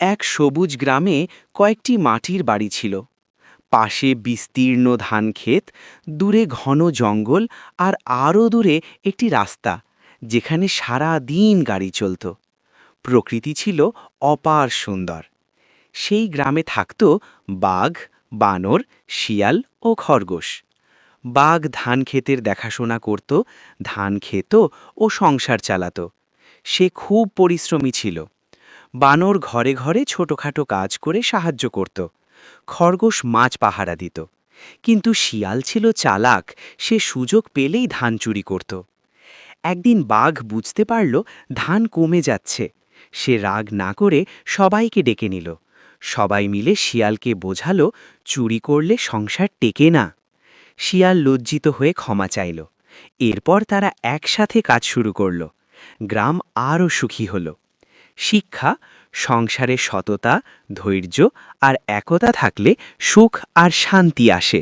এক সবুজ গ্রামে কয়েকটি মাটির বাড়ি ছিল। পাশে বিস্তীর্ণ ধানক্ষেত দূরে ঘন জঙ্গল আর আরও দূরে একটি রাস্তা, যেখানে সারা দিন গাড়ি চলত। প্রকৃতি ছিল অপার সুন্দর। সেই গ্রামে থাকত বাঘ, বানর, শিয়াল ও খরগোশ। বাঘ ধান ক্ষেতের দেখাশোনা করত, ধান খেত ও সংসার চালাত। সে খুব পরিশ্রমী ছিল। বানর ঘরে ঘরে ছোটখাটো কাজ করে সাহায্য করত। খরগোশ মাছ পাহারা দিত। কিন্তু শিয়াল ছিল চালাক, সে সুযোগ পেলেই ধান চুরি করত। একদিন বাঘ বুঝতে পারল, ধান কমে যাচ্ছে। সে রাগ না করে সবাইকে ডেকে নিল। সবাই মিলে শিয়ালকে বোঝালো, চুরি করলে সংসার টেকে না। শিয়াল লজ্জিত হয়ে ক্ষমা চাইল। এরপর তারা একসাথে কাজ শুরু করল। গ্রাম আরও সুখী হল। শিক্ষা সংসারে সততা ধৈর্য আর একতা থাকলে সুখ আর শান্তি আসে।